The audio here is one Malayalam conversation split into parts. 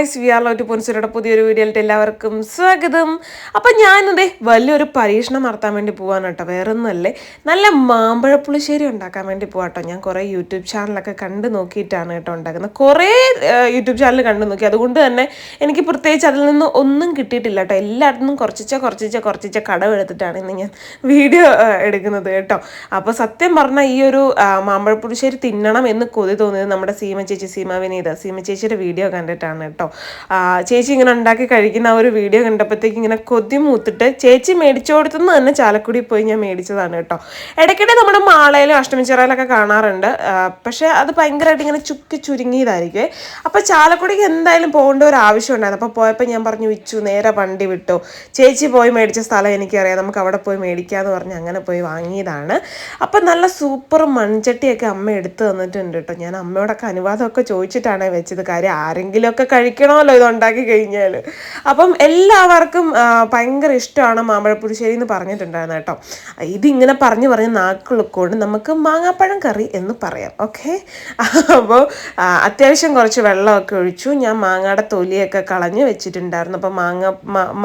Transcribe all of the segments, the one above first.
Guys we are love to പുതിയൊരു വീഡിയോയിലിട്ട് എല്ലാവർക്കും സ്വാഗതം. അപ്പം ഞാനിതേ വലിയൊരു പരീക്ഷണം നടത്താൻ വേണ്ടി പോകാൻ കേട്ടോ. വേറെ നല്ല മാമ്പഴ പുളിശ്ശേരി ഉണ്ടാക്കാൻ വേണ്ടി പോവാട്ടോ ഞാൻ കുറേ യൂട്യൂബ് ചാനലൊക്കെ കണ്ട് നോക്കിയിട്ടാണ് കേട്ടോ ഉണ്ടാക്കുന്നത്. കുറേ യൂട്യൂബ് ചാനൽ കണ്ടു നോക്കി. അതുകൊണ്ട് തന്നെ എനിക്ക് പ്രത്യേകിച്ച് അതിൽ നിന്ന് ഒന്നും കിട്ടിയിട്ടില്ല കേട്ടോ. എല്ലായിടത്തും കുറച്ചിച്ച കുറച്ചിച്ച കുറച്ചിച്ച കടമെടുത്തിട്ടാണ് ഇന്ന് ഞാൻ വീഡിയോ എടുക്കുന്നത് കേട്ടോ. അപ്പോൾ സത്യം പറഞ്ഞാൽ ഈ ഒരു മാമ്പഴപ്പുളിശ്ശേരി മാമ്പഴ പുളിശ്ശേരി തിന്നണം എന്ന് കൊതി തോന്നിയത് നമ്മുടെ സീമ ചേച്ചി സീമ വിനീത. സീമ ചേച്ചിയുടെ വീഡിയോ കണ്ടിട്ടാണ് കേട്ടോ. ചേച്ചി ഇങ്ങനെ ഉണ്ടാക്കി കഴിക്കുന്ന ആ ഒരു വീഡിയോ കണ്ടപ്പോഴത്തേക്ക് ഇങ്ങനെ കൊതി മൂത്തിട്ട് ചേച്ചി മേടിച്ചു തന്നെ ചാലക്കുടി പോയി ഞാൻ മേടിച്ചതാണ് കേട്ടോ. ഇടയ്ക്കിടെ നമ്മുടെ മാളയിലും അഷ്ടമിച്ചിറയിലൊക്കെ കാണാറുണ്ട്. പക്ഷേ അത് ഭയങ്കരമായിട്ട് ഇങ്ങനെ ചുക്കി ചുരുങ്ങിയതായിരിക്കും അപ്പോൾ ചാലക്കുടിക്ക് എന്തായാലും പോകേണ്ട ഒരു ആവശ്യം ഉണ്ടായിരുന്നു. അപ്പോൾ പോയപ്പോൾ ഞാൻ പറഞ്ഞു വിച്ചു നേരെ വണ്ടി വിട്ടു. ചേച്ചി പോയി മേടിച്ച സ്ഥലം എനിക്കറിയാം. നമുക്ക് അവിടെ പോയി മേടിക്കാമെന്ന് പറഞ്ഞ് അങ്ങനെ പോയി വാങ്ങിയതാണ്. അപ്പം നല്ല സൂപ്പർ മൺചട്ടിയൊക്കെ അമ്മ എടുത്തു തന്നിട്ടുണ്ട് കേട്ടോ. ഞാൻ അമ്മയോടൊക്കെ അനുവാദമൊക്കെ ചോദിച്ചിട്ടാണ് വെച്ചത്. കാര്യം ആരെങ്കിലുമൊക്കെ കഴിക്കണമല്ലോ ഇത് ഉണ്ടാക്കി കഴിഞ്ഞാൽ അപ്പം എല്ലാവർക്കും ഭയങ്കര ഇഷ്ടമാണ് മാമ്പഴപ്പുളിശ്ശേരി എന്ന് പറഞ്ഞിട്ടുണ്ടായിരുന്നു കേട്ടോ. ഇതിങ്ങനെ പറഞ്ഞു പറഞ്ഞ് നാക്കുളുക്കൊണ്ട് നമുക്ക് മാങ്ങാപ്പഴം കറി എന്ന് പറയാം. ഓക്കെ? അപ്പോൾ അത്യാവശ്യം കുറച്ച് വെള്ളമൊക്കെ ഒഴിച്ചു. ഞാൻ മാങ്ങയുടെ തൊലിയൊക്കെ കളഞ്ഞ് വെച്ചിട്ടുണ്ടായിരുന്നു. അപ്പോൾ മാങ്ങ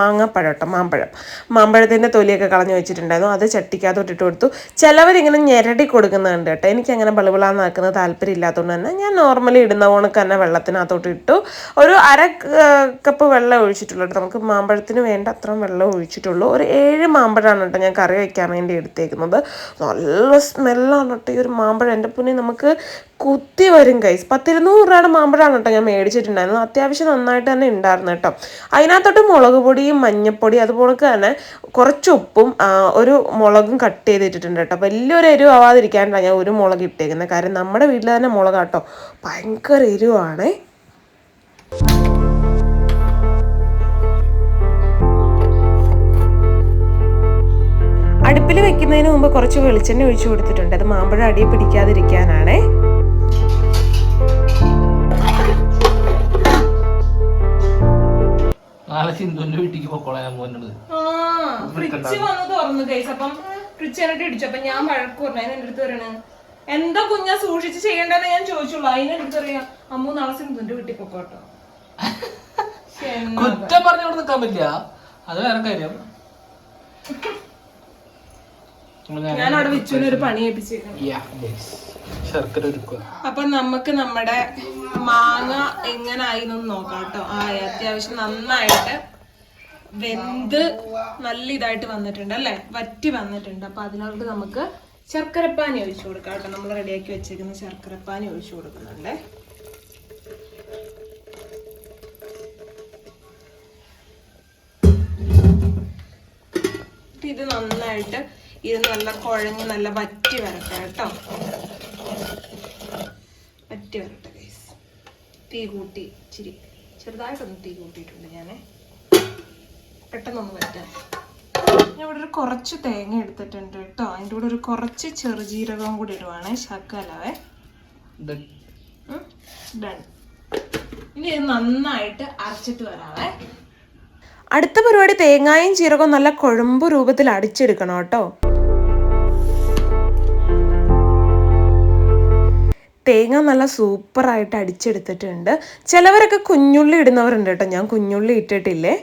മാങ്ങാപ്പഴം കേട്ടോ മാമ്പഴം. മാമ്പഴത്തിന്റെ തൊലിയൊക്കെ കളഞ്ഞ് വെച്ചിട്ടുണ്ടായിരുന്നു. അത് ചട്ടിക്കകത്തോട്ടിട്ട് കൊടുത്തു. ചിലവരിങ്ങനെ ഞെരടി കൊടുക്കുന്നുണ്ട് കേട്ടോ. എനിക്ക് അങ്ങനെ ബളിബിളാന്നാക്കുന്നത് താല്പര്യം ഇല്ലാത്തതുകൊണ്ട് തന്നെ ഞാൻ നോർമലി ഇടുന്ന കണക്ക് തന്നെ വെള്ളത്തിനകത്തോട്ട് ഇട്ടു. ഒരു അര കപ്പ് വെള്ളം ഒഴിച്ചിട്ടുള്ളൂ നമുക്ക് മാമ്പഴത്തിന് വേണ്ട അത്രയും വെള്ളം ഒഴിച്ചിട്ടുള്ളൂ. ഒരു ഏഴ് മാമ്പഴമാണ് കേട്ടോ ഞാൻ കറി വയ്ക്കാൻ വേണ്ടി എടുത്തേക്കുന്നത്. നല്ല സ്മെല്ലാണ് കേട്ടോ ഈ ഒരു മാമ്പഴം. എന്റെ പുന്നെ നമുക്ക് കുത്തി വരും കൈസ് പത്തിരുന്നൂറ് രൂപയുടെ മാമ്പഴമാണ് കേട്ടോ ഞാൻ മേടിച്ചിട്ടുണ്ടായിരുന്നത്. അത്യാവശ്യം നന്നായിട്ട് തന്നെ ഉണ്ടായിരുന്നു കേട്ടോ. അതിനകത്തോട്ട് മുളക് പൊടിയും മഞ്ഞപ്പൊടി അതുപോലെ തന്നെ കുറച്ച് ഉപ്പും ഒരു മുളകും കട്ട് ചെയ്തിട്ടിട്ടുണ്ട് കേട്ടോ. വലിയൊരു എരിവ് ആവാതിരിക്കാനാണ് ഞാൻ ഒരു മുളക് ഇട്ടേക്കുന്നത്. കാരണം നമ്മുടെ വീട്ടിൽ തന്നെ മുളകാട്ടോ ഭയങ്കര എരിവാണേ. അടുപ്പിൽ വെക്കുന്നതിന് മുമ്പ് കുറച്ച് വെളിച്ചെണ്ണ ഒഴിച്ചു കൊടുത്തിട്ടുണ്ട്. അത് മാമ്പഴം അടിയെ പിടിക്കാതിരിക്കാനാണേ. നാളെ സിന്ധുവിന്റെ വീട്ടിലേക്ക് പൊക്കോളാം ഞാൻ മോനോട് ഫ്രിഡ്ജ് വന്ന് തുറന്നു കഴിച്ചു അപ്പം ഫ്രിഡ്ജ് എന്നിട്ട് ഇടിച്ചു. അപ്പൊ ഞാൻ വഴക്ക് പറഞ്ഞു. അതിന് എന്റെ അടുത്ത് പറയണ എന്താ കുഞ്ഞാ സൂക്ഷിച്ച് ചെയ്യേണ്ടതെന്ന് ഞാൻ ചോദിച്ചുള്ളൂ. അതിനെടുത്തറിയാം പറയാ അമ്മു നാളെ സിന്ധുവിന്റെ വീട്ടിൽ പൊക്കോട്ടോ. കുറ്റം പറഞ്ഞോട് നിക്കാൻ പറ്റില്ല. അത് വേറെ കാര്യം. ഞാൻ അവിടെ വിച്ചുവിന് ഒരു പണി. ശർക്കര ഒരുക്കുക. അപ്പൊ നമുക്ക് നമ്മുടെ മാങ്ങ എങ്ങനായി എന്നൊന്ന് നോക്കാം കേട്ടോ. ആ അത്യാവശ്യം നന്നായിട്ട് വെന്ത് നല്ല ഇതായിട്ട് വന്നിട്ടുണ്ട് അല്ലെ? വറ്റി വന്നിട്ടുണ്ട്. അപ്പൊ അതിനോട് നമുക്ക് ശർക്കരപ്പാനി ഒഴിച്ചു കൊടുക്കാം കേട്ടോ. നമ്മൾ റെഡിയാക്കി വെച്ചേക്കുന്ന ശർക്കരപ്പാനി ഒഴിച്ചു കൊടുക്കുന്നുണ്ട്. എന്നിട്ട് ഇത് നന്നായിട്ട് ഇത് നല്ല കുഴഞ്ഞ് നല്ല വറ്റി വരട്ടെ കേട്ടോ. വറ്റി വരട്ടെ ഗൈസ് തീ കൂട്ടി ഇച്ചിരി ചെറുതായിട്ടൊന്ന് തീ കൂട്ടിയിട്ടുണ്ട് ഞാൻ പെട്ടെന്നൊന്ന് വറ്റാൻ. ഞാൻ ഇവിടെ ഒരു കുറച്ച് തേങ്ങ എടുത്തിട്ടുണ്ട് കേട്ടോ. അതിന്റെ കൂടെ ഒരു കുറച്ച് ചെറുജീരകവും കൂടി ഇടുവാണേ ശക്കലാവേ ഡൺ ഇനി ഇത് നന്നായിട്ട് അരച്ചിട്ട് വരാവേ. അടുത്ത പരിപാടി തേങ്ങായും ജീരകവും നല്ല കുഴമ്പ് രൂപത്തിൽ അടിച്ചെടുക്കണം കേട്ടോ. തേങ്ങ നല്ല സൂപ്പറായിട്ട് അടിച്ചെടുത്തിട്ടുണ്ട്. ചിലവരൊക്കെ കുഞ്ഞുള്ളി ഇടുന്നവരുണ്ട് കേട്ടോ. ഞാൻ കുഞ്ഞുള്ളി ഇട്ടിട്ടില്ലേ?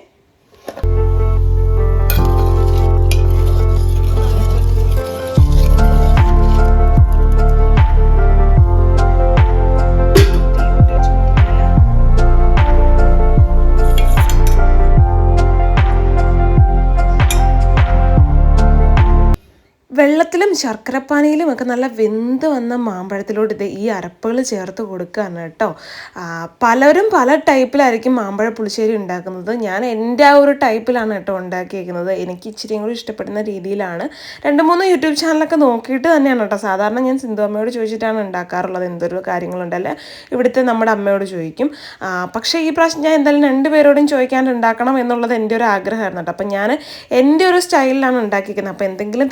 വെള്ളത്തിലും ശർക്കരപ്പാനിയിലും ഒക്കെ നല്ല വെന്ത് വന്ന മാമ്പഴത്തിലോട്ട് ഇത് ഈ അരപ്പുകൾ ചേർത്ത് കൊടുക്കുകയാണ് കേട്ടോ. പലരും പല ടൈപ്പിലായിരിക്കും മാമ്പഴ പുളിശ്ശേരി ഉണ്ടാക്കുന്നത്. ഞാൻ എന്റെ ആ ഒരു ടൈപ്പിലാണ് കേട്ടോ ഉണ്ടാക്കിയിരിക്കുന്നത് എനിക്ക് ഇച്ചിരി കൂടി ഇഷ്ടപ്പെടുന്ന രീതിയിലാണ്. രണ്ട് മൂന്ന് യൂട്യൂബ് ചാനലൊക്കെ നോക്കിയിട്ട് തന്നെയാണ് കേട്ടോ. സാധാരണ ഞാൻ സിന്ധു അമ്മയോട് ചോദിച്ചിട്ടാണ് ഉണ്ടാക്കാറുള്ളത് എന്തൊരു കാര്യങ്ങളുണ്ടല്ലേ ഇവിടുത്തെ നമ്മുടെ അമ്മയോട് ചോദിക്കും. പക്ഷേ ഈ പ്രാവശ്യം ഞാൻ എന്തായാലും രണ്ടുപേരോടും ചോദിക്കാണ്ട് ഉണ്ടാക്കണം എന്നുള്ളത് എന്റെ ഒരു ആഗ്രഹമായിരുന്നു കേട്ടോ. അപ്പം ഞാൻ എന്റെ ഒരു സ്റ്റൈലിലാണ് ഉണ്ടാക്കിയിരിക്കുന്നത് അപ്പോൾ എന്തെങ്കിലും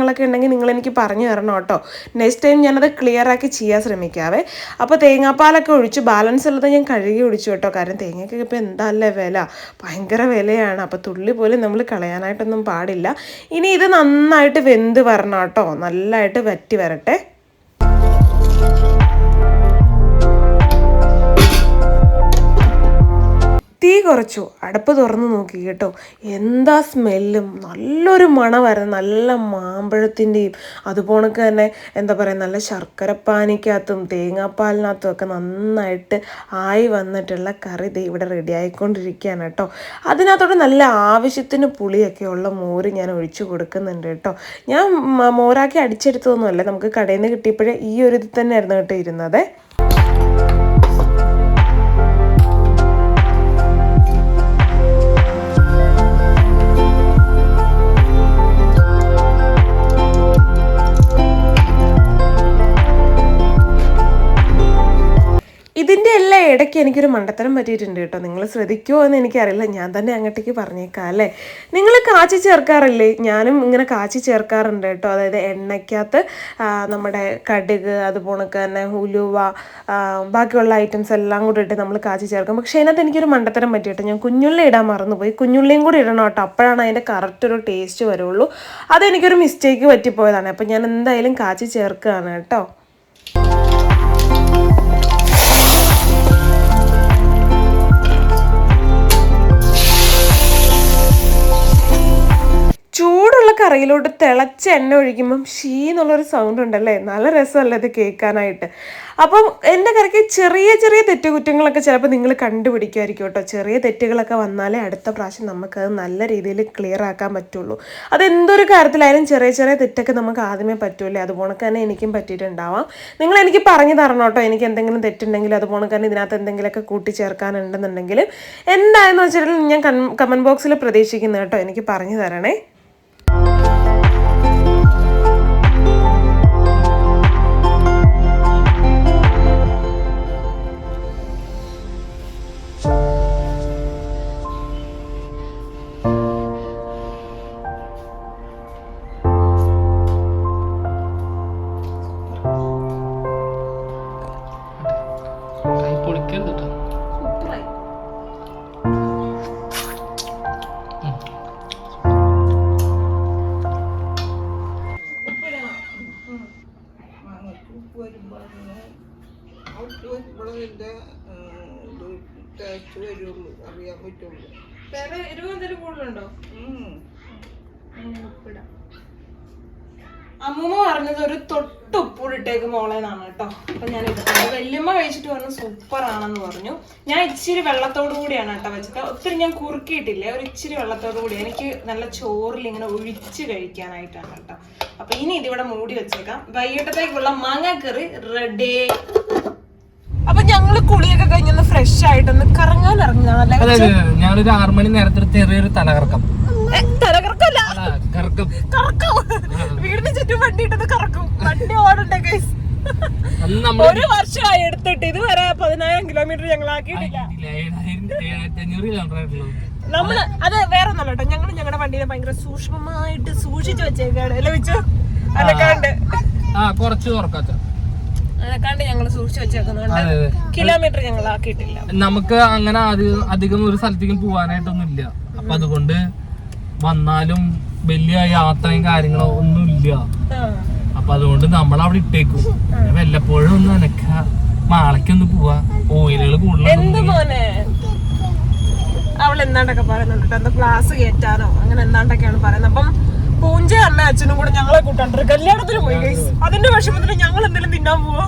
തെറ്റുകുറ്റങ്ങളൊക്കെ ഉണ്ടെങ്കിൽ നിങ്ങൾ എനിക്ക് പറഞ്ഞു തരണം കേട്ടോ. നെക്സ്റ്റ് ടൈം ഞാനത് ക്ലിയർ ആക്കി ചെയ്യാൻ ശ്രമിക്കാവേ. അപ്പോൾ തേങ്ങാപ്പാലൊക്കെ ഒഴിച്ച് ബാലൻസ് ഉള്ളത് ഞാൻ കഴുകി ഒഴിച്ചു കേട്ടോ. കാരണം തേങ്ങയ്ക്കൊക്കെ ഇപ്പോൾ എന്താല്ലേ വില? ഭയങ്കര വിലയാണ്. അപ്പോൾ തുള്ളി പോലും നമ്മൾ കളയാനായിട്ടൊന്നും പാടില്ല. ഇനി ഇത് നന്നായിട്ട് വെന്ത് വരണം കേട്ടോ. നല്ലതായിട്ട് വറ്റി വരട്ടെ. തീ കുറച്ചു. അടുപ്പ് തുറന്ന് നോക്കി കേട്ടോ. എന്താ സ്മെല്ലും? നല്ലൊരു മണമായിരുന്നു. നല്ല മാമ്പഴത്തിന്റെയും അതുപോണക്ക് തന്നെ എന്താ പറയുക നല്ല ശർക്കരപ്പാനിക്കകത്തും തേങ്ങാപ്പാലിനകത്തും ഒക്കെ നന്നായിട്ട് ആയി വന്നിട്ടുള്ള കറി ദേ ഇവിടെ റെഡി ആയിക്കൊണ്ടിരിക്കുകയാണ് കേട്ടോ. അതിനകത്തോട്ട് നല്ല ആവശ്യത്തിന് പുളിയൊക്കെ ഉള്ള മോര് ഞാൻ ഒഴിച്ചു കൊടുക്കുന്നുണ്ട് കേട്ടോ. ഞാൻ മോരാക്കി അടിച്ചെടുത്തതൊന്നുമല്ല. നമുക്ക് കടയിൽ നിന്ന് കിട്ടിയപ്പോഴേ ഈ ഒരു ഇത് തന്നെയായിരുന്നു കേട്ടോ ഇരുന്നത്. എല്ലാം ഇടയ്ക്ക് എനിക്കൊരു മണ്ടത്തരം പറ്റിയിട്ടുണ്ട് കേട്ടോ. നിങ്ങൾ ശ്രദ്ധിക്കുമോ എന്ന് എനിക്കറിയില്ല. ഞാൻ തന്നെ അങ്ങോട്ടേക്ക് പറഞ്ഞേക്കാം അല്ലേ? നിങ്ങൾ കാച്ചി ചേർക്കാറില്ലേ? ഞാനും ഇങ്ങനെ കാച്ചി ചേർക്കാറുണ്ട് കേട്ടോ. അതായത് എണ്ണയ്ക്കകത്ത് നമ്മുടെ കടുക് അതുപോണക്ക് തന്നെ ഉലുവ ബാക്കിയുള്ള ഐറ്റംസ് എല്ലാം കൂടി ഇട്ട് നമ്മൾ കാച്ചി ചേർക്കും. പക്ഷേ അതിനകത്ത് എനിക്കൊരു മണ്ടത്തരം പറ്റി കേട്ടോ. ഞാൻ കുഞ്ഞുള്ളി ഇടാൻ മറന്നുപോയി. കുഞ്ഞുള്ളിയും കൂടി ഇടണം കേട്ടോ. അപ്പോഴാണ് അതിന്റെ കറക്റ്റ് ഒരു ടേസ്റ്റ് വരുള്ളൂ. അതെനിക്കൊരു മിസ്റ്റേക്ക് പറ്റിപ്പോയതാണ്. അപ്പം ഞാൻ എന്തായാലും കാച്ചി ചേർക്കുകയാണ് കേട്ടോ. ചൂടുള്ള കറിയിലോട്ട് തിളച്ച എണ്ണ ഒഴിക്കുമ്പം ഷീ എന്നുള്ളൊരു സൗണ്ട് ഉണ്ടല്ലേ? നല്ല രസമല്ലേ ഇത് കേൾക്കാനായിട്ട്. അപ്പം എന്റെ കറിക്ക് ചെറിയ ചെറിയ തെറ്റുകുറ്റങ്ങളൊക്കെ ചിലപ്പോൾ നിങ്ങൾ കണ്ടുപിടിക്കുമായിരിക്കും കേട്ടോ. ചെറിയ തെറ്റുകളൊക്കെ വന്നാലേ അടുത്ത പ്രാവശ്യം നമുക്കത് നല്ല രീതിയിൽ ക്ലിയർ ആക്കാൻ പറ്റുള്ളൂ. അത് എന്തൊരു കാര്യത്തിലായാലും ചെറിയ ചെറിയ തെറ്റൊക്കെ നമുക്ക് ആദ്യമേ പറ്റൂലേ. അതുപോലെ തന്നെ എനിക്കും പറ്റിയിട്ടുണ്ടാവാം. നിങ്ങൾ എനിക്ക് പറഞ്ഞു തരണം കേട്ടോ. എനിക്ക് എന്തെങ്കിലും തെറ്റുണ്ടെങ്കിൽ അതുപോലെ തന്നെ ഇതിനകത്ത് എന്തെങ്കിലുമൊക്കെ കൂട്ടിച്ചേർക്കാനുണ്ടെന്നുണ്ടെങ്കിൽ എന്തായെന്ന് വെച്ചിട്ടുണ്ടെങ്കിൽ ഞാൻ കമന്റ് ബോക്സിൽ പ്രതീക്ഷിക്കുന്നത് കേട്ടോ. എനിക്ക് പറഞ്ഞു തരണേ. പറഞ്ഞു സൂപ്പർ ആണെന്ന് പറഞ്ഞു. ഞാൻ ഇച്ചിരി വെള്ളത്തോടു കൂടിയാണ് കേട്ടോ വെച്ചത്. ഒത്തിരി ഞാൻ കുറുക്കിയിട്ടില്ല? ഒരു ഇച്ചിരി വെള്ളത്തോടു കൂടി. എനിക്ക് നല്ല ചോറിൽ ഇങ്ങനെ ഒഴിച്ച് കഴിക്കാനായിട്ടാണ് കേട്ടോ. അപ്പൊ ഇനി ഇതിവിടെ മൂടി വെച്ചേക്കാം. വൈകിട്ടത്തേക്കുള്ള മാങ്ങാക്കറി റെഡി അപ്പൊ ഞങ്ങൾ കുളിയൊക്കെ കഴിഞ്ഞൊന്ന് ഫ്രഷ് ആയിട്ടൊന്ന് കറങ്ങാൻ അതെ ഞാനൊരു ആറു മണി നേരത്തെ ചെറിയൊരു തലകറക്കം. തലകറക്കല്ല. വീടിന് ചുറ്റും വണ്ടി ഇട്ടത് കറക്കും. വണ്ടി ഓടണ്ടേ ഗൈസ് ഒരു വർഷമായി എടുത്തിട്ട് ഇതുവരെ പതിനായിരം കിലോമീറ്റർ ഞങ്ങൾ ആക്കിയിട്ടില്ല നമ്മൾ അത് വേറെ ഒന്നല്ല കേട്ടോ. ഞങ്ങൾ ഞങ്ങളുടെ വണ്ടീനെ ഭയങ്കര സൂക്ഷ്മമായിട്ട് സൂക്ഷിച്ചു വെച്ചേക്കാണ്. അല്ലേ വെച്ചു? അനക്കാണ്ട്. കുറച്ച് അനക്കാണ്ട് ഞങ്ങൾ സൂക്ഷിച്ചു അതെ കിലോമീറ്റർ ഞങ്ങൾ ആക്കിയിട്ടില്ല നമുക്ക് അങ്ങനെ അധികം ഒരു സ്ഥലത്തേക്കും പോവാനായിട്ടൊന്നും ഇല്ല അപ്പൊ അതുകൊണ്ട് വന്നാലും വലിയ യാത്രയും കാര്യങ്ങളോ ഒന്നും ഇല്ല. അപ്പൊ അതുകൊണ്ട് നമ്മൾ അവിടെ ഇട്ടേക്കും വല്ലപ്പോഴും ഒന്ന് അനക്ക മാളയ്ക്കൊന്ന് പോവാ. ഓയിലുകൾ എന്ത് കൂടുതൽ അവൾ എന്താണ്ടൊക്കെ പറയുന്നുണ്ട് എന്താ ക്ലാസ് കയറ്റാനോ? അങ്ങനെ എന്താണ്ടൊക്കെയാണ് പറയുന്നത്. അപ്പം പൂഞ്ച അമ്മ അച്ഛനും കൂടെ ഞങ്ങളെ കൂട്ടാണ്ട് കല്യാണത്തിന് പോയി. അതിന്റെ വിഷമത്തിന് ഞങ്ങൾ എന്തെങ്കിലും തിന്നാൻ പോവാ.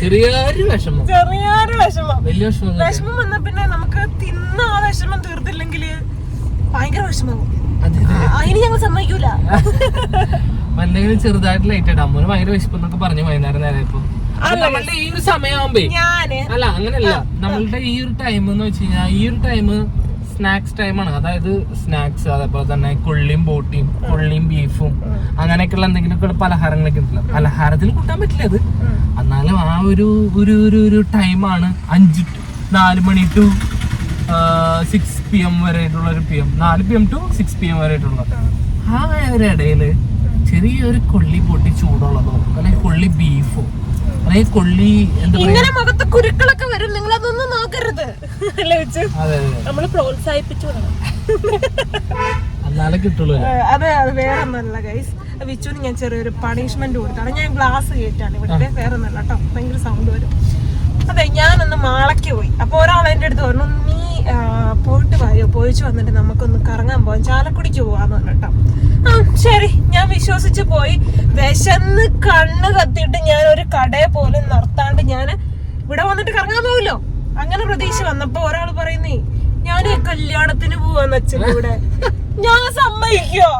ചെറിയൊരു വിഷമം. ചെറിയൊരു വിഷമം. വലിയ വിഷമം വിഷമം വന്ന പിന്നെ നമുക്ക് തിന്ന ആ വിഷമം തീർത്തില്ലെങ്കിൽ ഭയങ്കര ആ, അതിന് ഞങ്ങൾ സമ്മതിക്കൂല. എന്തെങ്കിലും ചെറുതായിട്ട് ലൈറ്റ് ആയിട്ട് അമ്മൂന് ഭയങ്കര വിശപ്പെന്നൊക്കെ പറഞ്ഞു വൈകുന്നേരം നേരം ഇപ്പൊ. നമ്മളുടെ ഈ ഒരു സമയമാകുമ്പേ അല്ല അങ്ങനല്ല. നമ്മളുടെ ഈ ഒരു ടൈം എന്ന് വെച്ച് കഴിഞ്ഞാൽ ഈ ഒരു ടൈം സ്നാക്സ് ടൈമാണ് അതായത് സ്നാക്സ് അതേപോലെ തന്നെ കൊള്ളിയും ബോട്ടിയും കൊള്ളിയും ബീഫും അങ്ങനെയൊക്കെയുള്ള എന്തെങ്കിലുമൊക്കെ പലഹാരങ്ങളൊക്കെ ഉണ്ടല്ലോ. പലഹാരത്തിൽ കൂട്ടാൻ പറ്റില്ല അത്. എന്നാലും ആ ഒരു ഒരു ഒരു ടൈമാണ് അഞ്ച് നാല് മണി ടു സിക്സ് പി എം വരെ ആയിട്ടുള്ള ഒരു പി എം നാല് P M to six P M വരെ ആയിട്ടുള്ള ആ ഒരു ഇടയിൽ ചെറിയൊരു കൊള്ളി പൊട്ടി ചൂടുള്ളതോ അല്ലെങ്കിൽ കൊള്ളി ബീഫോ അല്ലെങ്കിൽ കൊള്ളി എന്താ ഇങ്ങനെ മുഖത്ത് കുരുക്കളൊക്കെ വരും. നിങ്ങൾ അതൊന്നും നോക്കരുത് നമ്മൾ പ്രോത്സാഹിപ്പിച്ചു എന്നാലേ കിട്ടുള്ളൂ അത് അത് വേറെ ഒന്നല്ല ഗൈസ് വിച്ചുവിന് ഞാൻ ചെറിയൊരു പണിഷ്മെന്റ് കൊടുത്താണ്. ഞാൻ ഗ്ലാസ് കേട്ടാണ് ഇവിടെ. വേറെ ഒന്നല്ല കേട്ടോ ഭയങ്കര സൗണ്ട് വരും. അതെ ഞാനൊന്ന് മാളയ്ക്ക് പോയി. അപ്പൊ ഒരാൾ എന്റെ അടുത്ത് പറഞ്ഞു നീ പോയിട്ട് ആ, പോയിച്ചു വന്നിട്ട് നമുക്കൊന്ന് കറങ്ങാൻ പോവാം. ചാലക്കുടിക്ക് പോവാന്ന് പറഞ്ഞിട്ടോ ആ ശരി. ഞാൻ വിശ്വസിച്ച് പോയി. വിശന്ന് കണ്ണ് കത്തിയിട്ട് ഞാൻ ഒരു കടയെ പോലും നിർത്താണ്ട് ഞാൻ ഇവിടെ വന്നിട്ട് കറങ്ങാൻ പോവില്ലോ അങ്ങനെ പ്രതീക്ഷ വന്നപ്പോ ഒരാൾ പറയുന്നേ ഞാൻ കല്യാണത്തിന് പോവാന്ന് അച്ഛന്റെ ഇവിടെ ഞാൻ സമ്മതിക്കോ?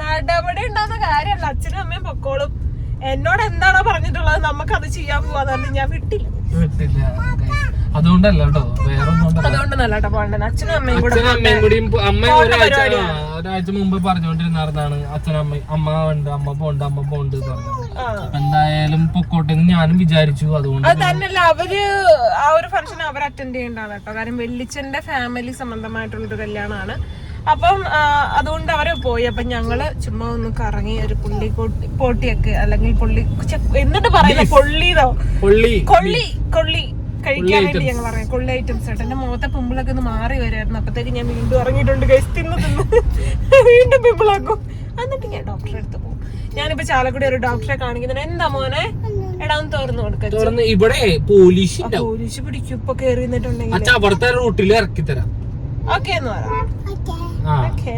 നടപടി ഉണ്ടാകുന്ന കാര്യമല്ല. അച്ഛനും അമ്മയും പൊക്കോളും. എന്നോട് എന്താണോ പറഞ്ഞിട്ടുള്ളത് നമുക്ക് അത് ചെയ്യാൻ പോവാന്ന് ഞാൻ വിട്ടില്ല. വിട്ടില്ല. അതുകൊണ്ടല്ല കേട്ടോ വേറെ ഒന്നും കൊണ്ടല്ല. അതുകൊണ്ട് നല്ല കേട്ടോ പോകണ്ടേ അച്ഛനും അമ്മയും കൂടെ അച്ഛനും അമ്മയും കൂടിയും അമ്മ ഒരാഴ്ച മുമ്പ് പറഞ്ഞുകൊണ്ടിരുന്നതാണ് അച്ഛനും അമ്മ ഉണ്ട് അമ്മ പോണ്ട് അമ്മ പോണ്ട് എന്തായാലും പൊക്കോട്ടെ എന്ന് ഞാനും വിചാരിച്ചു അതുകൊണ്ട് അത് തന്നെയല്ല അവർ ആ ഒരു ഫംഗ്ഷൻ അവർ അറ്റൻഡ് ചെയ്യണ്ടാണ് കേട്ടോ. കാരണം വെള്ളിച്ചന്റെ ഫാമിലി സംബന്ധമായിട്ടുള്ളൊരു കല്യാണമാണ്. അപ്പം അതുകൊണ്ട് അവരെ പോയി. അപ്പൊ ഞങ്ങൾ ചുമ്മാ ഒന്ന് കറങ്ങി ഒരു പുള്ളി പോട്ടിയൊക്കെ അല്ലെങ്കിൽ പുള്ളി എന്നിട്ട് പറയുന്ന പൊള്ളിയതോ പൊള്ളി കൊള്ളി കൊള്ളി കഴിക്കാൻ വേണ്ടി ഞങ്ങൾ പറയാം കൊള്ളി ഐറ്റംസ് ആയിട്ട്. എന്റെ മുഖത്തെ പിമ്പിളൊക്കെ ഒന്ന് മാറി വരായിരുന്നു അപ്പത്തേക്ക് ഞാൻ വീണ്ടും ഇറങ്ങിയിട്ടുണ്ട് ഗൈസ് തിന്ന് തിന്ന്. വീണ്ടും പിമ്പിളാക്കും. എന്നിട്ട് ഞാൻ ഡോക്ടറെ അടുത്ത് പോകും ഞാനിപ്പോ ചാലക്കുടി ഒരു ഡോക്ടറെ കാണിക്കുന്നത് എന്താ മോനെ? എടാ ഒന്ന് തുറന്നു കൊടുക്ക തുറന്ന് ഇവിടെ പോലീസ് പോലീസ് പിടിക്കും. ഇപ്പൊ കേറി നിന്നിട്ടുണ്ടെങ്കിൽ റൂട്ടിൽ ഇറക്കി തരാം ഓക്കെ എന്ന് പറയാം. ഓക്കെ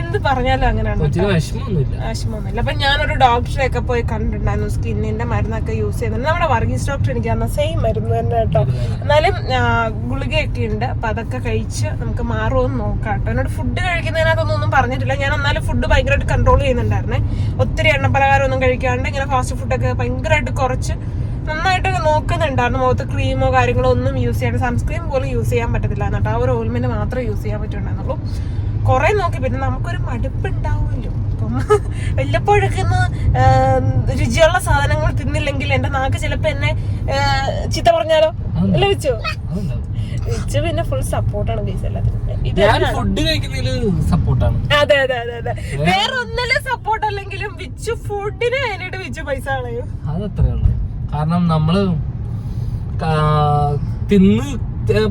എന്ത് പറഞ്ഞാലും അങ്ങനെയാണ് വിഷമമൊന്നുമില്ല. അപ്പൊ ഞാനൊരു ഡോക്ടറെ ഒക്കെ പോയി കണ്ടിട്ടുണ്ടായിരുന്നു സ്കിന്നിന്റെ മരുന്നൊക്കെ യൂസ് ചെയ്തിട്ട് നമ്മുടെ വർഗീസ് ഡോക്ടർ എനിക്ക് തന്ന സെയിം മരുന്ന് തന്നെ കേട്ടോ. എന്നാലും ഗുളികയൊക്കെ ഉണ്ട്. അപ്പൊ അതൊക്കെ കഴിച്ച് നമുക്ക് മാറുമെന്ന് നോക്കാം കേട്ടോ. എന്നോട് ഫുഡ് കഴിക്കുന്നതിനകത്തൊന്നും ഒന്നും പറഞ്ഞിട്ടില്ല. ഞാൻ എന്നാലും ഫുഡ് ഭയങ്കരമായിട്ട് കൺട്രോൾ ചെയ്യുന്നുണ്ടായിരുന്നേ. ഒത്തിരി എണ്ണ പലഹാരം ഒന്നും കഴിക്കാണ്ട് ഇങ്ങനെ ഫാസ്റ്റ് ഫുഡൊക്കെ ഭയങ്കരമായിട്ട് കുറച്ച് നന്നായിട്ട് നോക്കുന്നുണ്ടായിരുന്നു മുഖത്ത് ക്രീമോ കാര്യങ്ങളോ ഒന്നും യൂസ് ചെയ്യാണ്ട് സൺസ്ക്രീം പോലും യൂസ് ചെയ്യാൻ പറ്റത്തില്ല എന്നിട്ട് ആ ഒരു ഓയിൽമെന്റ് മാത്രമേ യൂസ് ചെയ്യാൻ പറ്റുന്നുണ്ടായിരുന്നുള്ളൂ കുറെ നോക്കി പിന്നെ നമുക്കൊരു മടുപ്പ് ഉണ്ടാവുമല്ലോ അപ്പം വല്ലപ്പോഴൊക്കെ ഒന്ന് ആ, രുചിയുള്ള സാധനങ്ങൾ തിന്നില്ലെങ്കിൽ എന്റെ നാക്ക് ചിലപ്പോ എന്നെ ചീത്ത പറഞ്ഞാലോ? അല്ല വെച്ചു? പിന്നെ ഫുൾ സപ്പോർട്ടാണ് ബേസ് എല്ലാത്തിനും. ഫുഡ് കഴിക്കുന്നതിൽ സപ്പോർട്ടാണ് അതെ അതെ അതെ അതെ. വേറെ ഒന്നിലും സപ്പോർട്ട് അല്ലെങ്കിലും വിച്ചു ഫുഡിന് വേണ്ടിട്ട് വിച്ചു പൈസ കളയും. കാരണം നമ്മൾ തിന്ന്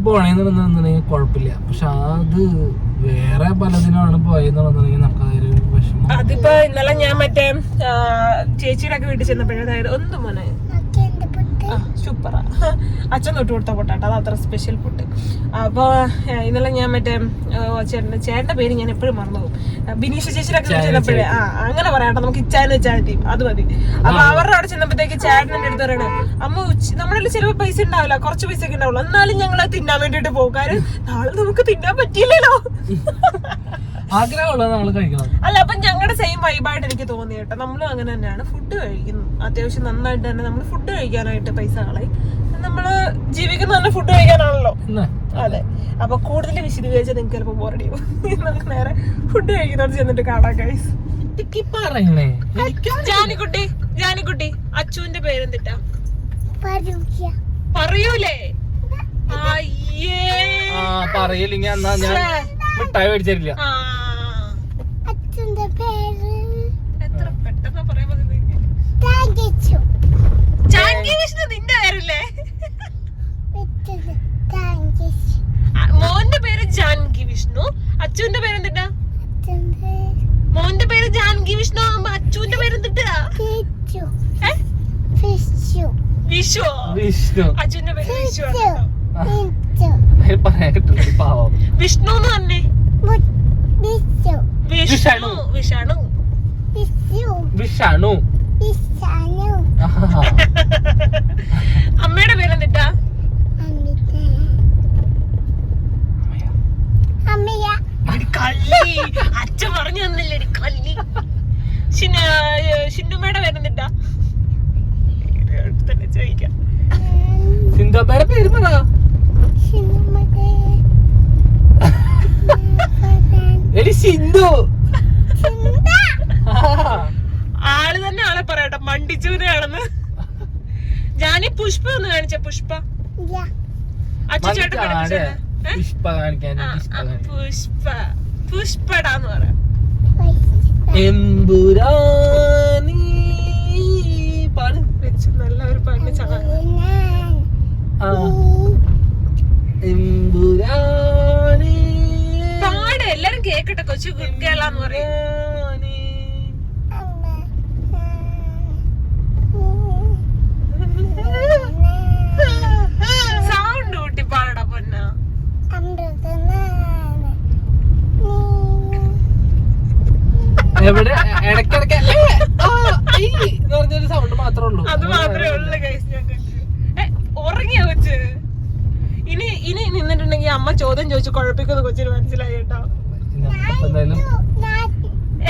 പോണേന്നുണ്ടെന്നുണ്ടെങ്കിൽ കുഴപ്പമില്ല. പക്ഷെ അത് വേറെ പലതിനാണ് പോയെന്നുണ്ടെന്നുണ്ടെങ്കിൽ നമുക്ക് അതൊരു വിഷമം. അതിപ്പോ ഇന്നലെ ഞാൻ മറ്റേ ചേച്ചിയുടെ ഒക്കെ വീട്ടിൽ ചെന്നപ്പോഴേ അതായത് ഒന്നും മോനെ ആ സൂപ്പറാ അച്ഛൻ തൊട്ട് കൊടുത്ത പൊട്ടാട്ടോ. അത് അത്ര സ്പെഷ്യൽ പൊട്ട് അപ്പോൾ ഇന്നലെ ഞാൻ മറ്റേ ചേട്ടന്റെ ചേട്ടന്റെ പേര് ഞാൻ എപ്പോഴും മറന്നു പോകും. ബിനീഷ് ഒക്കെ ചെന്നപ്പോഴേ ആ അങ്ങനെ പറയാട്ടോ നമുക്ക് ഇച്ചാൻ വെച്ചാൽ ടീം അത് മതി. അപ്പൊ അവരുടെ അവിടെ ചെന്നപ്പോഴത്തേക്ക് ചേട്ടൻ എന്റെ അടുത്ത് പറയണേ അമ്മ ഉച്ച നമ്മുടെ ചിലപ്പോൾ പൈസ ഉണ്ടാവില്ല. കുറച്ച് പൈസ ഒക്കെ ഉണ്ടാവുള്ളൂ. എന്നാലും ഞങ്ങൾ തിന്നാൻ വേണ്ടിയിട്ട് പോകും. നാളെ നമുക്ക് തിന്നാൻ പറ്റിയില്ലല്ലോ. ആഗ്രഹമുള്ളത് നമ്മൾ കഴിക്കണം. അല്ല അപ്പൊ ഞങ്ങളുടെ സെയിം വൈബായിട്ട് എനിക്ക് തോന്നി കേട്ടോ. നമ്മളും അങ്ങനെ തന്നെയാണ്. ഫുഡ് കഴിക്കുന്നു. അത്യാവശ്യം നന്നായിട്ട് തന്നെ നമ്മൾ ഫുഡ് കഴിക്കാനായിട്ട് പൈസ കളയും. നമ്മൾ ജീവിക്കുന്ന തന്നെ ഫുഡ് കഴിക്കാനാണല്ലോ. അതെ. അപ്പൊ കൂടുതൽ വിശദീകരിച്ചാൽ നിങ്ങൾക്ക് ചിലപ്പോ ബോറടി നമുക്ക് നേരെ ഫുഡ് കഴിക്കുന്നവർ ചെന്നിട്ട് കാണാം ഗൈസ് പറയണേ. ജാനിക്കുട്ടി ജാനിക്കുട്ടി അച്ചുവിന്റെ പേരെന്തിട്ടാ? പറയൂലേ? അയ്യേ. ആ പറയില്ലെങ്കിൽ എന്നാ ഞാൻ മിഠായി മേടിച്ചില്ല ആ. എത്ര പെട്ടെന്ന് പറയാൻ പറ്റുന്നത് ജാൻകി വിഷ്ണു നിന്റെ പേരല്ലേ? ആ, മോന്റെ പേര് ജാൻകി വിഷ്ണു. അച്ചുവിന്റെ പേര് എന്തിട്ടാ മോന്റെ പേര് ജാൻകി വിഷ്ണു ആകുമ്പോ അച്ചുവിന്റെ പേര് എന്തിട്ടാ? വിഷു. വിഷ്ണു. അച്ചുവിന്റെ പേര് വിഷു വിഷ്ണു. എന്ന് പറഞ്ഞേ? വിഷ്ണു. വിഷാണു. വിഷാണു. ആഹാ. അമ്മയുടെ പേര് എന്തിട്ടാ എടി കള്ളി. അച്ഛൻ പറഞ്ഞു തന്നില്ലേ കള്ളി. ഷിന ഷിന്നുമ്മയുടെ പേര് എന്തിട്ടാ തന്നെ ചോദിക്കാം. സിന്ധുബയുടെ പേര് പറ. എടി സിന്ധു ആൾ തന്നെ ആളെ പറയട്ടെ മണ്ടിച്ചൂരാണെന്ന് ഞാനീ പുഷ്പ ഒന്ന് കാണിച്ച പുഷ്പ. അച്ഛൻ ചേട്ടൻ മണ്ടിച്ചാണ്. പുഷ്പ കാണിക്കാൻ പുഷ്പ പുഷ്പ. പുഷ്പടാന്ന് പറയാം. എമ്പുരാനി പാട് വെച്ച് നല്ല ഒരു ആ. എമ്പുരാനി പാട് എല്ലാരും കേക്കട്ടെ കൊച്ചു കേളാന്ന് പറയും. സൗണ്ട് കൂട്ടി പാടടാ പൊന്ന. എവിടെ? ഇടക്കിടക്ക് അല്ലേ? പറഞ്ഞൊരു സൗണ്ട് മാത്രമേ ഉള്ളൂ. അത് മാത്രമേ ഉള്ളൂ ഗൈസ് ഉറങ്ങിയ കൊച്ച്? ഇനി ഇനി നിന്നിട്ടുണ്ടെങ്കിൽ അമ്മ ചോദ്യം ചോദിച്ചു കുഴപ്പിക്കുന്ന കൊച്ചിന് മനസ്സിലായി കേട്ടോ.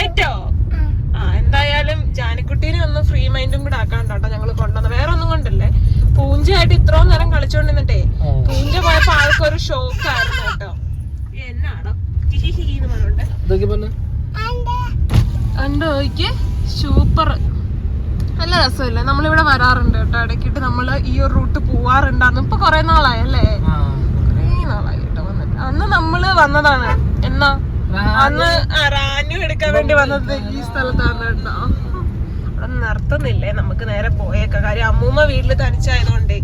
ഏറ്റോ? ആ എന്തായാലും ജാനിക്കുട്ടീനെ ഒന്ന് ഫ്രീ മൈൻഡും കൂടെ ആക്കാണ്ട് കേട്ടോ ഞങ്ങൾ കൊണ്ടുവന്നത്. വേറെ ഒന്നും കൊണ്ടല്ലേ? പൂഞ്ചയായിട്ട് ഇത്രയും നേരം കളിച്ചോണ്ടിരുന്നിട്ടേ. പൂഞ്ച പോയപ്പോ ആൾക്കൊരു ഷോക്ക് ആയിരുന്നു കേട്ടോ. നോക്കിയേ സൂപ്പർ നല്ല രസമല്ലേ? നമ്മളിവിടെ വരാറുണ്ട് കേട്ടോ. ഇടയ്ക്കിട്ട് നമ്മൾ ഈ ഒരു റൂട്ട് പോവാറുണ്ടായിരുന്നു. ഇപ്പൊ കൊറേ നാളായല്ലേ? കൊറേ നാളായി കേട്ടോ വന്നിട്ട്. അന്ന് നമ്മൾ വന്നതാണ്. എന്നാ? അന്ന് റാനു എടുക്കാൻ വേണ്ടി വന്നത് ഈ സ്ഥലത്താണ് കേട്ടോ. നിർത്തുന്നില്ലേ? നമുക്ക് നേരെ പോയേക്കാം. കാര്യം അമ്മൂമ്മ വീട്ടിൽ തനിച്ചായതുകൊണ്ടേ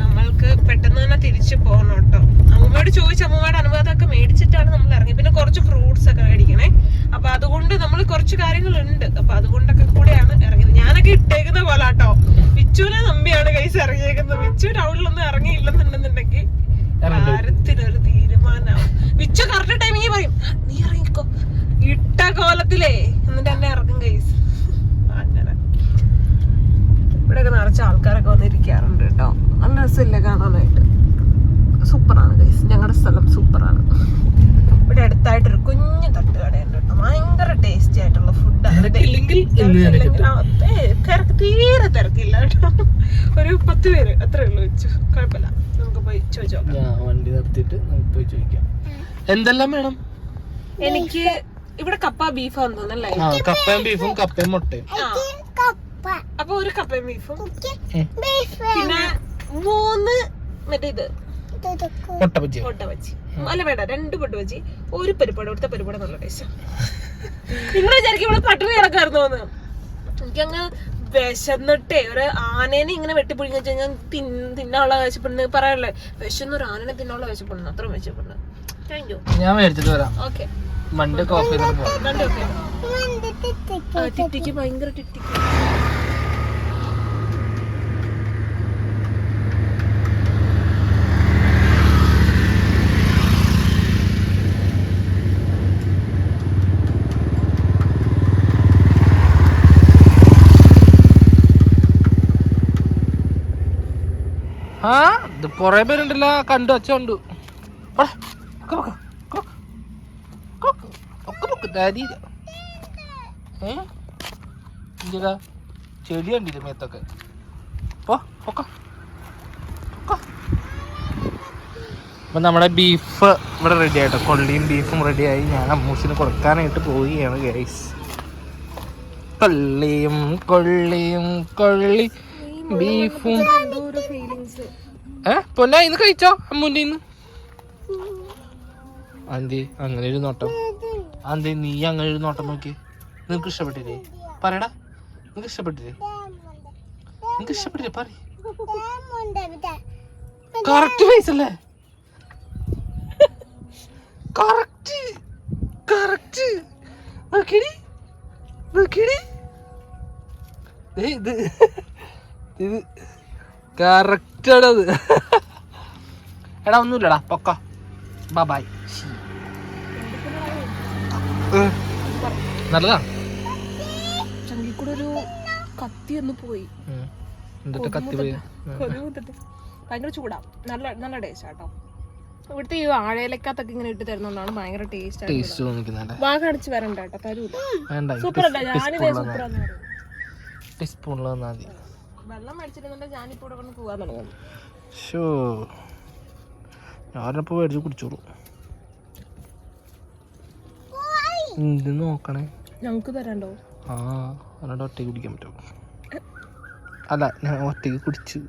നമ്മൾക്ക് പെട്ടെന്ന് തന്നെ തിരിച്ചു പോകണം കേട്ടോ. അമ്മൂമ്മയോട് ചോദിച്ച അമ്മൂമ്മയുടെ അനുവാദമൊക്കെ മേടിച്ചിട്ടാണ് നമ്മൾ ഇറങ്ങി പിന്നെ കുറച്ച് ഫ്രൂട്ട്സ് ഒക്കെ മേടിക്കണേ. അപ്പൊ അതുകൊണ്ട് നമ്മൾ കുറച്ച് കാര്യങ്ങളുണ്ട്. അപ്പൊ അതുകൊണ്ടൊക്കെ കൂടെയാണ് ഇറങ്ങിയത്. ഞാനൊക്കെ ഇട്ടേക്കുന്ന പോലെ കേട്ടോ. വിച്ചുവിനെ നമ്പിയാണ് കൈസ് ഇറങ്ങിയേക്കുന്നത്. വിച്ചു ടൗണിലൊന്നും ഇറങ്ങിയില്ലെന്നുണ്ടെന്നുണ്ടെങ്കിൽ ഒരു തീരുമാനമാവും വിച്ചു കറക്റ്റ് ടൈമിങ് പറയും. "ആ, നീ ഇറങ്ങിക്കോ. ഇട്ട കോലത്തിലേ. എന്നിട്ട് എന്നെ ഇറങ്ങും കൈസ് അങ്ങനെ ഇവിടെയൊക്കെ നിറച്ച ആൾക്കാരൊക്കെ വന്നിരിക്കാറുണ്ട് കേട്ടോ. നല്ല രസമില്ല കാണാനായിട്ട്. സൂപ്പറാണ് ഗൈസ് ഞങ്ങളുടെ സ്ഥലം സൂപ്പറാണ്. ഇവിടെ അടുത്തായിട്ടൊരു കുഞ്ഞു തട്ടുകടയുണ്ട് കേട്ടോ. ഭയങ്കര ടേസ്റ്റി ആയിട്ടുള്ള ഫുഡാണ് തിരക്ക്. തീരെ തിരക്കില്ല കേട്ടോ. ഒരു പത്ത് പേര് അത്രേ ഉള്ളൂ വെച്ചു. കുഴപ്പമില്ല. നമുക്ക് പോയി ചോദിച്ചോ ഞാൻ വണ്ടി നിർത്തിയിട്ട് നമുക്ക് പോയി ചോദിക്കാം. എന്തെല്ലാം വേണം? എനിക്ക് ഇവിടെ കപ്പ ബീഫ് തോന്നല്ലേ ആ കപ്പയും ബീഫും കപ്പയും മുട്ടയും. അപ്പൊ. ഒരു കപ്പയും ബീഫും. പിന്നെ മൂന്ന് മറ്റേ ഇത്. മുട്ട ബജ്ജിയോ പൊട്ട വച്ചി അല്ല വേണ്ട രണ്ട് പൊട്ട് ഒരു പരിപാടി ഇവിടുത്തെ പരിപാടി നല്ല ടേസ്റ്റ് നിങ്ങൾ വിചാരിക്കും ഇവിടെ പട്ടിണി കിടക്കായിരുന്നു എന്ന് എനിക്കങ്ങ് വിശന്നിട്ടേ ഒരു ആനേനെ ഇങ്ങനെ വെട്ടിപ്പൊഴിഞ്ഞു വെച്ചാൽ ഞാൻ തിന്നാനുള്ള വിശപ്പെടുന്ന പറയല്ലേ? വിശന്ന് ഒരു ആനനെ തിന്നാനുള്ള വിശപ്പെടുന്നു അത്ര വിശപ്പെടുന്നു താങ്ക് യു ഞാൻ മേടിച്ചിട്ട് വരാം. ഓക്കെ മണ്ട് കോപ്പി ടിറ്റിക്ക് ഭയങ്കര ടിറ്റിക്ക് ആ ഇത് കൊറേ പേരുണ്ടല്ല കണ്ടു വച്ചോണ്ട് എന്തിടാ? ചെടി കണ്ടില്ല മേത്തൊക്കെ. അപ്പൊ നമ്മുടെ ബീഫ് ഇവിടെ റെഡി ആയിട്ടോ? കൊള്ളിയും ബീഫും റെഡിയായി ഞാൻ അമ്മൂസിന് കൊടുക്കാനായിട്ട് പോവുകയാണ് ഗൈസ് കൊള്ളിയും കൊള്ളിയും കൊള്ളി. ബീഫും ഏ? പൊന്ന ഇന്ന് കഴിച്ചോ? അമ്മൂന്റെ ഇന്ന്? അന്തി അങ്ങനെ ഒരു നോട്ടം. അന്തി നീ അങ്ങനെ ഒരു നോട്ടം നോക്കി. നിനക്ക് ഇഷ്ടപ്പെട്ടില്ലേ? പറയടാ. നിനക്ക് ഇഷ്ടപ്പെട്ടില്ലേ? നിനക്ക് ഇഷ്ടപ്പെട്ടില്ലേ? പറ കറക്റ്റ് ഫേസ് അല്ലേ? കറക്റ്റ് കറക്റ്റ് നോക്കിടി ദേ ഇത്. ഇത് കറക്റ്റ് ആണത് എടാ ഒന്നുമില്ലടാ. പൊക്ക. ബായ് നല്ലതാ? ചങ്കിക്കൂടെ ഒരു കത്തി ഒന്ന് പോയി. ഉം. എന്നിട്ട് കത്തി പോയി? കൊതുകുത്തിട്ട് ഭയങ്കര ചൂടാ. നല്ല നല്ല ടേസ്റ്റ് ആട്ടോ. ഇവിടുത്തെ ഈ വാഴയിലക്കകത്തൊക്കെ ഇങ്ങനെ ഇട്ട് തരുന്നോണ്ടാണ് ഭയങ്കര ടേസ്റ്റ് ടേസ്റ്റ് വരണ്ട കേട്ടോ തരൂല. സൂപ്പർ അല്ല ഞാനിതേ ടീസ്പൂണിൽ മതി. വെള്ളം മേടിച്ചിരുന്നുണ്ടെങ്കിൽ ഞാനിപ്പോ ഇവിടെ കൊണ്ട് പോകാൻ തുടങ്ങും ഷോ ഞാനിപ്പോ മേടിച്ച് കുടിച്ചോളൂ. ഇത് നോക്കണേ? ഞങ്ങക്ക് തരണ്ടോ? ആ എന്നിട്ട് ഒറ്റയ്ക്ക് കുടിക്കാൻ പറ്റുമോ? അല്ല ഞാൻ ഒറ്റയ്ക്ക് കുടിച്ചു.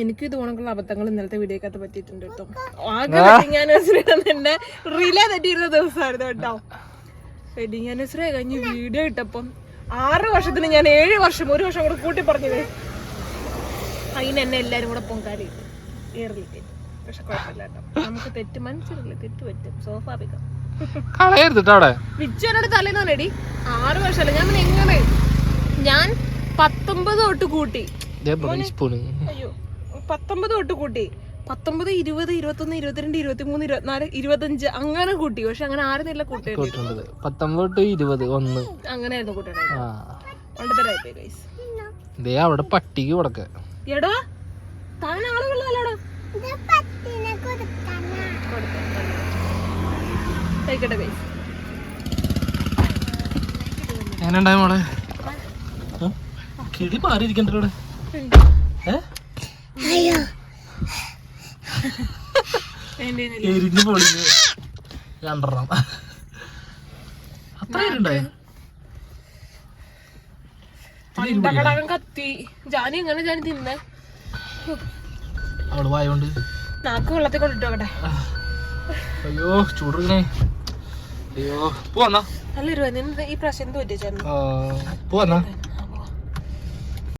എനിക്ക് ഇത് കണക്കുള്ള അബദ്ധങ്ങൾ ഇന്നലത്തെ വീഡിയോക്കകത്ത് പറ്റിയിട്ടുണ്ട് കേട്ടോ. ആകെ വെഡിങ് ആനിവേഴ്സറി എന്റെ റിലേ തെറ്റിയിരുന്ന ദിവസമായിരുന്നു കേട്ടോ. വെഡിങ് ആനിവേഴ്സറി കഴിഞ്ഞ് വീഡിയോ ഇട്ടപ്പം ആറ് വർഷത്തിന് ഞാൻ ഏഴ് വർഷം ഒരു വർഷം കൂടെ കൂട്ടി പറഞ്ഞത് അതിന് എന്നെ എല്ലാരും കൂടെ പൊങ്കാലി ഏറിയിട്ട് പക്ഷെ കുഴപ്പമില്ല കേട്ടോ. നമുക്ക് തെറ്റ് മനസ്സിലില്ല തെറ്റ് പറ്റും. സ്വാഭാവികം അവിടെ. തലേന്ന് പറഞ്ഞടി. ആറ് വർഷമല്ല ഞാൻ പിന്നെ എങ്ങനെ? ഞാൻ പത്തൊമ്പത് തൊട്ട് കൂട്ടി. അയ്യോ പത്തൊമ്പത് തൊട്ട് കൂട്ടി. പത്തൊമ്പത് ഇരുപത് ഇരുപത്തൊന്ന് ഇരുപത്തിരണ്ട് ഇരുപത്തിമൂന്ന് ഇരുപത്തിനാല് ഇരുപത്തഞ്ച് അങ്ങനെ കൂട്ടി. പക്ഷെ അങ്ങനെ ആരുന്നില്ല കൂട്ടി കൂട്ടുന്നത് പത്തൊമ്പത് ഇരുപത് ഒന്ന്. അങ്ങനെയായിരുന്നു കൂട്ടണേ ആ. വളരെ ഗൈസ് ദേ അവിടെ പട്ടിക്ക് കൊടുക്ക. എടോ താൻ എങ്ങനെയുണ്ടായ മോളെ? കിളി മാറിയിരിക്കണ്ട ഏ? എരിഞ്ഞു പൊളിഞ്ഞു. രണ്ടെണ്ണം. അത്ര പേരുണ്ടായോ പണ്ടകടകം കത്തി. ജാനി എങ്ങനെ ജാനി തിന്നേ? അവൾ വായോണ്ട്. നാക്ക് വെള്ളത്തിൽ കൊണ്ടിട്ട് നോക്കട്ടെ. അയ്യോ ചൂടുകണേ അയ്യോ പോവാന്നാ നല്ലൊരു നിന്ന് ഈ പ്രാവശ്യം ചേട്ടൻ പോവാന്നാ